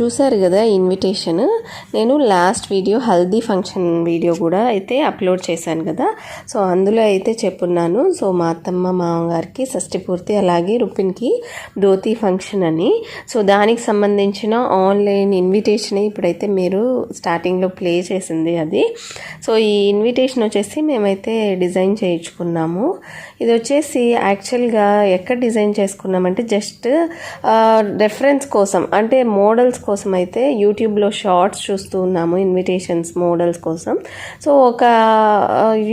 చూశారు కదా ఇన్విటేషన్ నేను last video haldi function video కూడా అయితే అప్లోడ్ చేశాను కదా. సో అందులో అయితే చెప్పున్నాను. సో మా అత్తమ్మ మామగారికి షష్ఠి పూర్తి అలాగే రుపిన్కి ధోతి ఫంక్షన్ అని. సో దానికి సంబంధించిన ఆన్లైన్ ఇన్విటేషన్ ఇప్పుడైతే మీరు స్టార్టింగ్లో ప్లే చేసింది అది. సో ఈ ఇన్విటేషన్ వచ్చేసి మేమైతే డిజైన్ చేయించుకున్నాము. ఇది వచ్చేసి యాక్చువల్గా ఎక్కడ డిజైన్ చేసుకున్నామంటే జస్ట్ రెఫరెన్స్ కోసం అంటే మోడల్స్ కోసం అయితే యూట్యూబ్లో షార్ట్స్ చూస్తూ ఉన్నాము ఇన్విటేషన్స్ మోడల్స్ కోసం. సో ఒక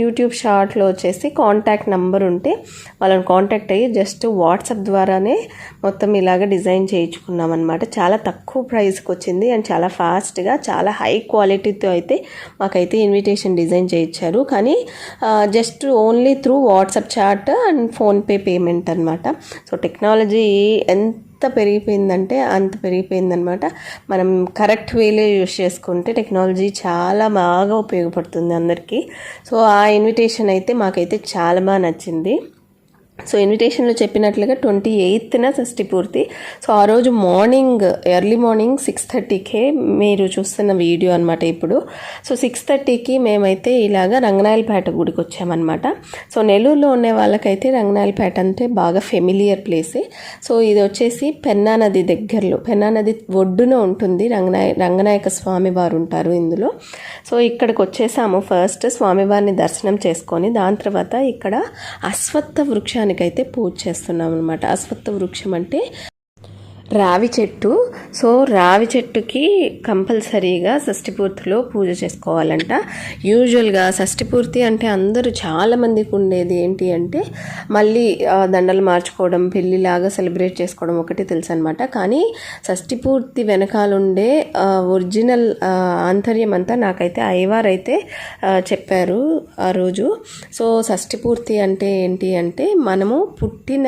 యూట్యూబ్ షార్ట్లో వచ్చేసి కాంటాక్ట్ నెంబర్ ఉంటే వాళ్ళని కాంటాక్ట్ అయ్యి జస్ట్ వాట్సాప్ ద్వారానే మొత్తం ఇలాగ డిజైన్ చేయించుకున్నాం అనమాట చాలా తక్కువ ప్రైస్కి వచ్చింది అండ్ చాలా ఫాస్ట్గా చాలా హై క్వాలిటీతో అయితే మాకైతే ఇన్విటేషన్ డిజైన్ చేయించారు. కానీ just only through WhatsApp chat and PhonePe payment అనమాట సో టెక్నాలజీ ఎంత పెరిగిపోయిందంటే అంత పెరిగిపోయిందనమాట మనం కరెక్ట్ వేలే యూస్ చేసుకుంటే టెక్నాలజీ చాలా బాగా ఉపయోగపడుతుంది అందరికీ. సో ఆ ఇన్విటేషన్ అయితే మాకైతే చాలా బాగా నచ్చింది. సో ఇన్విటేషన్లో చెప్పినట్లుగా ట్వంటీ ఎయిత్న షష్ఠి పూర్తి. సో ఆ రోజు మార్నింగ్ ఎర్లీ మార్నింగ్ సిక్స్ థర్టీకే మీరు చూస్తున్న వీడియో అనమాట ఇప్పుడు. సో సిక్స్ థర్టీకి మేమైతే ఇలాగ రంగనాయలపేట గుడికి వచ్చామన్నమాట. సో నెల్లూరులో ఉండే వాళ్ళకైతే రంగనాయలపేట అంటే బాగా ఫెమిలియర్ ప్లేసే. సో ఇది వచ్చేసి పెన్నా నది దగ్గరలో పెన్నా నది ఒడ్డున ఉంటుంది రంగనాయ రంగనాయక స్వామి వారు ఉంటారు ఇందులో. సో ఇక్కడికి వచ్చేసాము ఫస్ట్ స్వామివారిని దర్శనం చేసుకొని దాని తర్వాత ఇక్కడ అశ్వత్థ వృక్షాన్ని వృక్షానికైతే పూజ చేస్తున్నాం అనమాట అశ్వత్థ వృక్షం అంటే రావి చెట్టు. సో రావి చెట్టుకి కంపల్సరీగా షష్ఠిపూర్తిలో పూజ చేసుకోవాలంట. యూజువల్గా షష్ఠిపూర్తి అంటే అందరూ చాలామందికి ఉండేది ఏంటి అంటే మళ్ళీ దండలు మార్చుకోవడం పెళ్ళిలాగా సెలబ్రేట్ చేసుకోవడం ఒకటి తెలుసు అనమాట కానీ షష్ఠిపూర్తి వెనకాలండే ఒరిజినల్ ఆంతర్యం అంతా నాకైతే అయ్యవారు అయితే చెప్పారు ఆ రోజు. సో షష్ఠిపూర్తి అంటే ఏంటి అంటే మనము పుట్టిన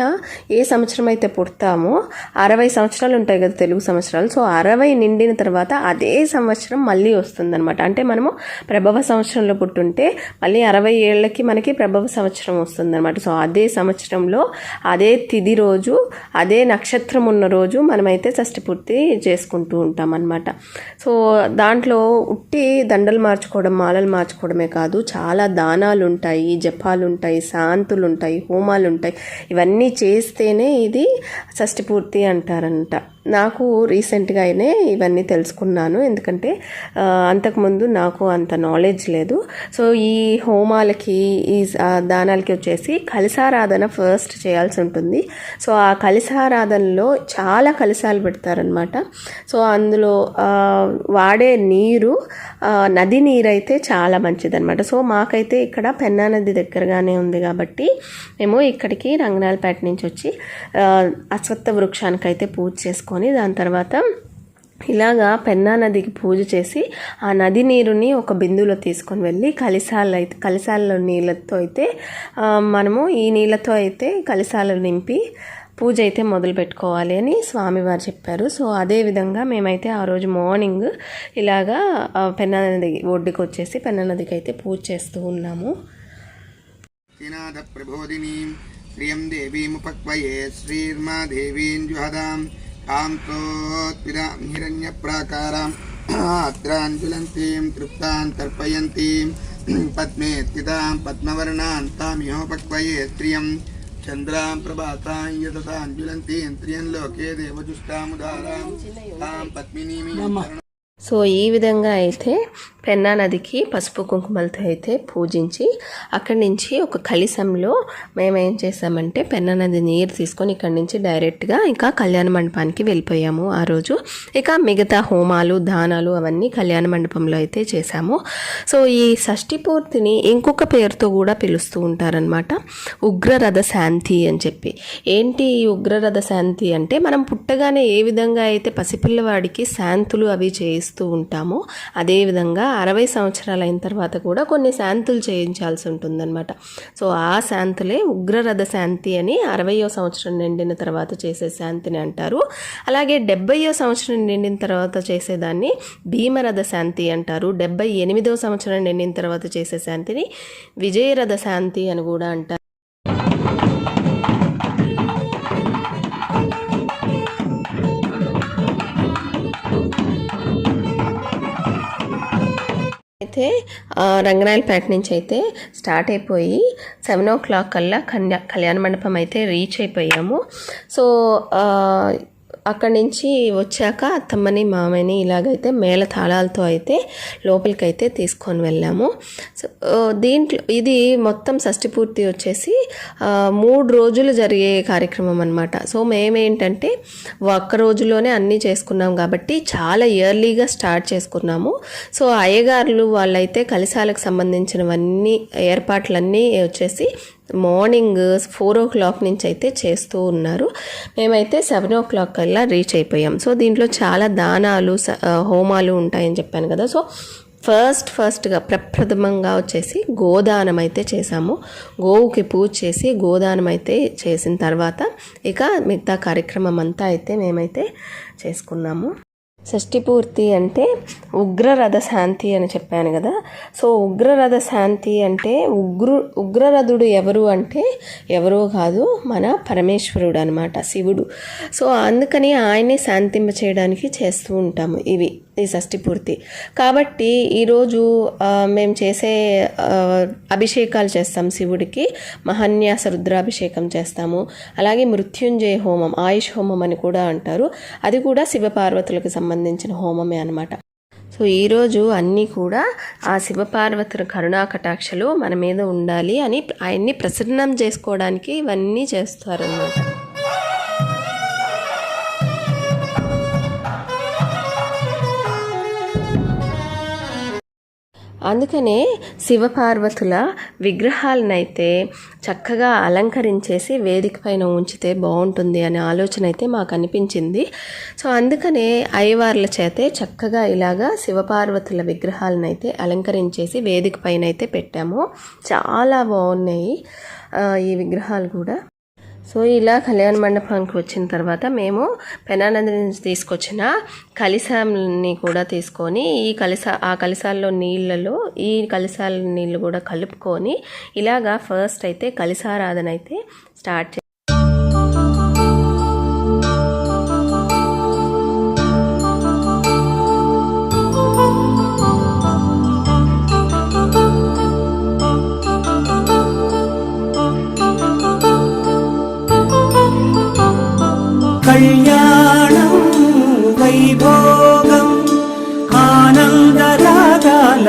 ఏ సంవత్సరం అయితే పుడతామో అరవై సంవత్సరం సంవత్సరాలు ఉంటాయి కదా తెలుగు సంవత్సరాలు. సో అరవై నిండిన తర్వాత అదే సంవత్సరం మళ్ళీ వస్తుందన్నమాట. అంటే మనము ప్రభవ సంవత్సరంలో పుట్టుంటే మళ్ళీ అరవై ఏళ్ళకి మనకి ప్రభవ సంవత్సరం వస్తుందన్నమాట. సో అదే సంవత్సరంలో అదే తిది రోజు అదే నక్షత్రం ఉన్న రోజు మనమైతే షష్టిపూర్తి చేసుకుంటూ ఉంటాం అన్నమాట సో దాంట్లో ఉట్టి దండలు మార్చుకోవడం మాలలు మార్చుకోవడమే కాదు చాలా దానాలు ఉంటాయి జపాలు ఉంటాయి శాంతులు ఉంటాయి హోమాలు ఉంటాయి. ఇవన్నీ చేస్తేనే ఇది షష్టిపూర్తి అంటారన్నమాట. అంటారంట నాకు రీసెంట్గా అయినే ఇవన్నీ తెలుసుకున్నాను. ఎందుకంటే అంతకుముందు నాకు అంత నాలెడ్జ్ లేదు. సో ఈ హోమాలకి ఈ దానాలకి వచ్చేసి కలిసారాధన ఫస్ట్ చేయాల్సి ఉంటుంది. సో ఆ కలిసారాధనలో చాలా కలిసాలు పెడతారనమాట సో అందులో వాడే నీరు నది నీరు అయితే చాలా మంచిదన్నమాట. సో మాకైతే ఇక్కడ పెన్నా నది దగ్గరగానే ఉంది కాబట్టి మేము ఇక్కడికి రంగనాలపేట నుంచి వచ్చి అశ్వత్థ వృక్షానికైతే పూజ పూజ చేసుకొని దాని తర్వాత ఇలాగా పెన్నా నదికి పూజ చేసి ఆ నది నీరుని ఒక బిందులో తీసుకొని వెళ్ళి కలిసాలు అయితే కలిసాల నీళ్ళతో అయితే మనము ఈ నీళ్ళతో అయితే కలిసాలు నింపి పూజ అయితే మొదలు పెట్టుకోవాలి అని స్వామివారు చెప్పారు. సో అదే విధంగా మేమైతే ఆ రోజు మార్నింగ్ ఇలాగా పెన్నా నది ఒడ్డుకు వచ్చేసి పెన్నా నదికి అయితే పూజ చేస్తూ ఉన్నాము. శ్రియం దేవీముపక్వయే శ్రీర్మా దేవీం జుహదాం కాం క్రోత్పిదాం హిరణ్యప్రాకారాం అత్రాంజులంతీం తృప్తాం తర్పయంతీం పద్మే స్థితాం పద్మవర్ణాం తామిహోపక్వయే శ్రియం చంద్రాం ప్రభాతాం యదతాంజులంతీం త్రియం లోకే దేవజుష్టాముదారాం తాం పద్మినీమి సో ఈ విధంగా అయితే పెన్నా నదికి పసుపు కుంకుమలతో అయితే పూజించి అక్కడి నుంచి ఒక కలిసంలో మేము ఏం చేసామంటే పెన్నా నది నీరు తీసుకొని ఇక్కడి నుంచి డైరెక్ట్గా ఇంకా కళ్యాణ మండపానికి వెళ్ళిపోయాము ఆ రోజు. ఇక మిగతా హోమాలు దానాలు అవన్నీ కళ్యాణ మండపంలో అయితే చేశాము. సో ఈ షష్ఠి పూర్తిని ఇంకొక పేరుతో కూడా పిలుస్తూ ఉంటారనమాట ఉగ్రరథ శాంతి అని చెప్పి. ఏంటి ఈ ఉగ్రరథ శాంతి అంటే మనం పుట్టగానే ఏ విధంగా అయితే పసిపిల్లవాడికి శాంతులు అవి చేయిస్తూ ఉంటామో. అదేవిధంగా అరవై సంవత్సరాలు అయిన తర్వాత కూడా కొన్ని శాంతులు చేయించాల్సి ఉంటుందన్నమాట. సో ఆ శాంతులే ఉగ్రరథ శాంతి అని అరవయో సంవత్సరం నిండిన తర్వాత చేసే శాంతిని అంటారు. అలాగే డెబ్బయో సంవత్సరం నిండిన తర్వాత చేసేదాన్ని భీమరథ శాంతి అంటారు. డెబ్బై ఎనిమిదో సంవత్సరం నిండిన తర్వాత చేసే శాంతిని విజయరథ శాంతి అని కూడా అంటారు. అయితే రంగనాయలపేట నుంచి అయితే స్టార్ట్ అయిపోయి సెవెన్ ఓ క్లాక్ కల్లా కన్యా కళ్యాణ మండపం అయితే రీచ్ అయిపోయాము. సో అక్కడి నుంచి వచ్చాక అత్తమ్మని మామయ్యని ఇలాగైతే మేళ తాళాలతో అయితే లోపలికైతే తీసుకొని వెళ్ళాము. సో దీంట్లో ఇది మొత్తం షష్టి పూర్తి వచ్చేసి మూడు రోజులు జరిగే కార్యక్రమం అనమాట సో మేమేంటంటే ఒక్క రోజులోనే అన్నీ చేసుకున్నాం కాబట్టి చాలా ఇయర్లీగా స్టార్ట్ చేసుకున్నాము. సో అయ్యగారులు వాళ్ళైతే కలిసాలకు సంబంధించినవన్నీ ఏర్పాట్లన్నీ వచ్చేసి మార్నింగ్ ఫోర్ ఓ క్లాక్ నుంచి అయితే చేస్తూ ఉన్నారు. మేమైతే సెవెన్ ఓ క్లాక్ కల్లా రీచ్ అయిపోయాం. సో దీంట్లో చాలా దానాలు స- హోమాలు ఉంటాయని చెప్పాను కదా. సో ఫస్ట్ ఫస్ట్గా ప్రప్రథమంగా వచ్చేసి గోదానం అయితే చేసాము. గోవుకి పూజ చేసి గోదానం అయితే చేసిన తర్వాత ఇక మిగతా కార్యక్రమం అంతా అయితే మేమైతే చేసుకున్నాము. షష్ఠిపూర్తి అంటే ఉగ్రరథ శాంతి అని చెప్పాను కదా. సో ఉగ్రరథ శాంతి అంటే ఉగ్రు ఉగ్రరథుడు ఎవరు అంటే ఎవరో కాదు మన పరమేశ్వరుడు అనమాట శివుడు. సో అందుకని ఆయన్ని శాంతింప చేయడానికి చేస్తూ ఉంటాము ఇవి ఈ షష్ఠి పూర్తి కాబట్టి ఈరోజు మేము చేసే అభిషేకాలు చేస్తాం శివుడికి మహాన్యాస రుద్రాభిషేకం చేస్తాము. అలాగే మృత్యుంజయ హోమం ఆయుష్ హోమం అని కూడా అంటారు. అది కూడా శివపార్వతులకు సంబంధించిన హోమమే అనమాట సో ఈరోజు అన్నీ కూడా ఆ శివపార్వతుల కరుణా కటాక్షలు మన మీద ఉండాలి అని ఆయన్ని ప్రసన్నం చేసుకోవడానికి ఇవన్నీ చేస్తారన్నమాట. అందుకనే శివపార్వతుల విగ్రహాలనైతే చక్కగా అలంకరించేసి వేదిక పైన ఉంచితే బాగుంటుంది అనే ఆలోచన అయితే మాకు అనిపించింది సో అందుకనే అయ్యవార్ల చేతే చక్కగా ఇలాగా శివపార్వతుల విగ్రహాలనైతే అలంకరించేసి వేదిక పైన అయితే పెట్టాము. చాలా బాగున్నాయి ఈ విగ్రహాలు కూడా. సో ఇలా కళ్యాణ మండపానికి వచ్చిన తర్వాత మేము పెనానంది నుంచి తీసుకొచ్చిన కలిసాన్ని కూడా తీసుకొని ఈ కలిసా ఆ కలిసాల్లో నీళ్ళలో ఈ కలిసాల నీళ్ళు కూడా కలుపుకొని ఇలాగా ఫస్ట్ అయితే కలిసారాధన అయితే స్టార్ట్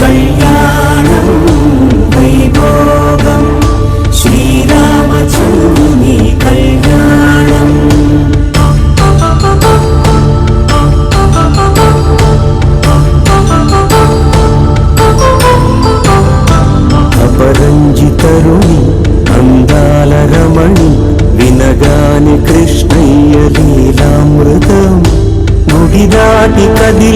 కళ్యాణం వైభోగం. శ్రీరామచంద్రుని కళ్యాణం. అపరంజితరుణి అందాల రమణి వినగాని కృష్ణయ్య లీలామృతం. గుడి దాటి కదిలి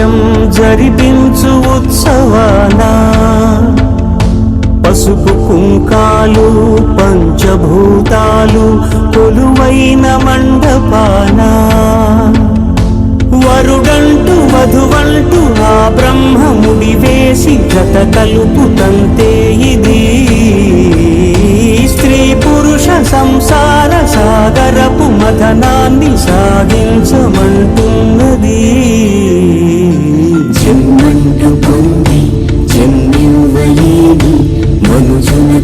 సాక్ష్యం జరిపించు ఉత్సవానా. పసుపు కుంకాలు పంచభూతాలు కొలువైన మండపానా. వరుడంటూ వధువంటూ ఆ బ్రహ్మముడి వేసి జత కలుపుతంతే ఇది. స్త్రీ పురుష సంసార సాగరపు మథనాన్ని సాగించమంటుంది.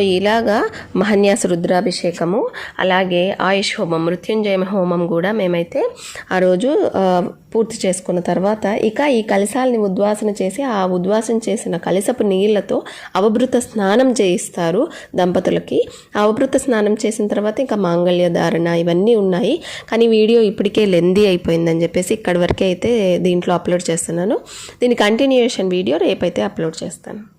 ఇలాగా మహన్యాస రుద్రాభిషేకము అలాగే ఆయుష్ హోమం మృత్యుంజయ హోమం కూడా మేమైతే ఆ రోజు పూర్తి చేసుకున్న తర్వాత ఇక ఈ కలశాలని ఉద్వాసన చేసి ఆ ఉద్వాసన చేసిన కలసపు నీళ్ళతో అవభృత స్నానం చేయిస్తారు దంపతులకి. ఆ అవభృత స్నానం చేసిన తర్వాత ఇంకా మాంగళ్య ధారణ ఇవన్నీ ఉన్నాయి. కానీ వీడియో ఇప్పటికే లెందీ అయిపోయిందని చెప్పేసి ఇక్కడి వరకే అయితే దీంట్లో అప్లోడ్ చేస్తున్నాను. దీని కంటిన్యూయేషన్ వీడియో రేపైతే అప్లోడ్ చేస్తాను.